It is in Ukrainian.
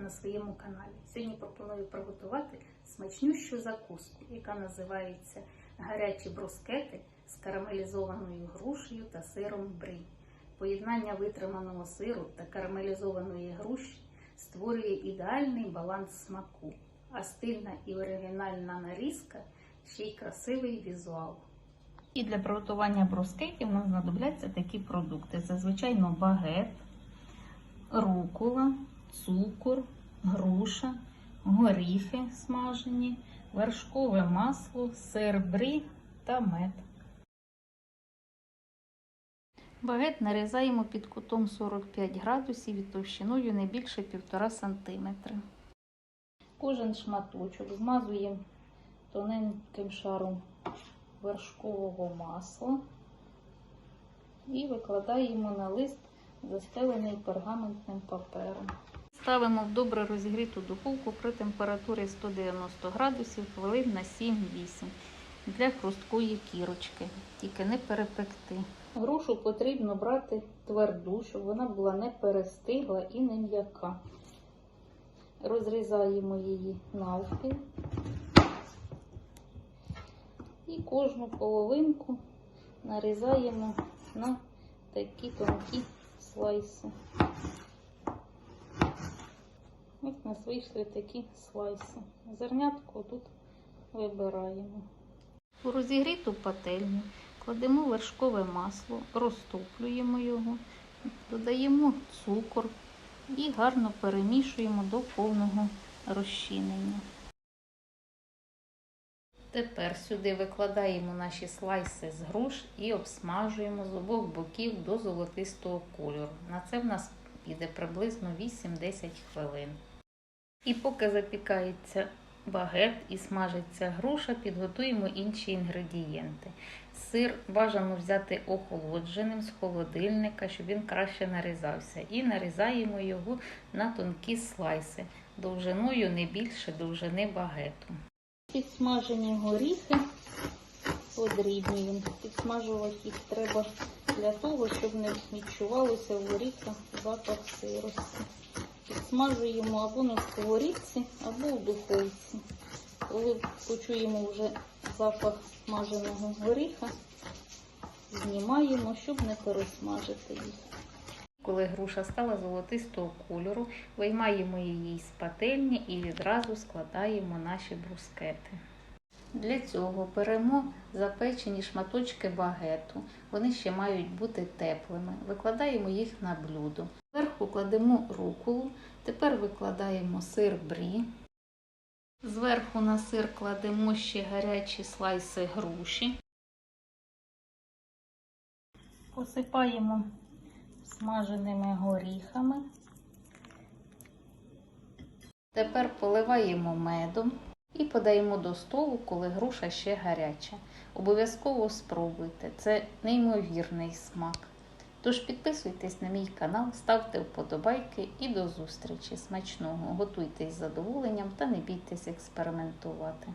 на своєму каналі. Сьогодні пропоную приготувати смачнющу закуску, яка називається гарячі брускети з карамелізованою грушею та сиром бри. Поєднання витриманого сиру та карамелізованої груші створює ідеальний баланс смаку, а стильна і оригінальна нарізка ще й красивий візуал. І для приготування брускетів нам знадобляться такі продукти: зазвичай багет, рукола, цукор, груша, горіхи смажені, вершкове масло, сир брі та мед. Багет нарізаємо під кутом 45 градусів і товщиною не більше 1,5 см. Кожен шматочок змазуємо тоненьким шаром вершкового масла і викладаємо на лист, застелений пергаментним папером. Ставимо в добре розігріту духовку при температурі 190 градусів хвилин на 7-8 для хрусткої кірочки, тільки не перепекти. Грушу потрібно брати тверду, щоб вона була не перестигла і не м'яка. Розрізаємо її навпіл. І кожну половинку нарізаємо на такі тонкі слайси. Ось нас вийшли такі слайси. Зернятко тут вибираємо. У розігріту пательню кладемо вершкове масло, розтоплюємо його, додаємо цукор і гарно перемішуємо до повного розчинення. Тепер сюди викладаємо наші слайси з груш і обсмажуємо з обох боків до золотистого кольору. На це в нас піде приблизно 8-10 хвилин. І поки запікається багет і смажиться груша, підготуємо інші інгредієнти. Сир бажано взяти охолодженим з холодильника, щоб він краще нарізався. І нарізаємо його на тонкі слайси, довжиною не більше довжини багету. Підсмажені горіхи подрібнюємо. Підсмажувати їх треба для того, щоб не відчувалося в горіхах запах сирості. Підсмажуємо або на сковорідці, або в духовці. Коли почуємо вже запах смаженого горіха, знімаємо, щоб не пересмажити їх. Коли груша стала золотистого кольору, виймаємо її з пательні і відразу складаємо наші брускети. Для цього беремо запечені шматочки багету. Вони ще мають бути теплими. Викладаємо їх на блюдо. Зверху кладемо руколу, тепер викладаємо сир брі. Зверху на сир кладемо ще гарячі слайси груші. Посипаємо смаженими горіхами. Тепер поливаємо медом і подаємо до столу, коли груша ще гаряча. Обов'язково спробуйте, це неймовірний смак. Тож підписуйтесь на мій канал, ставте вподобайки і до зустрічі. Смачного! Готуйтесь з задоволенням та не бійтесь експериментувати.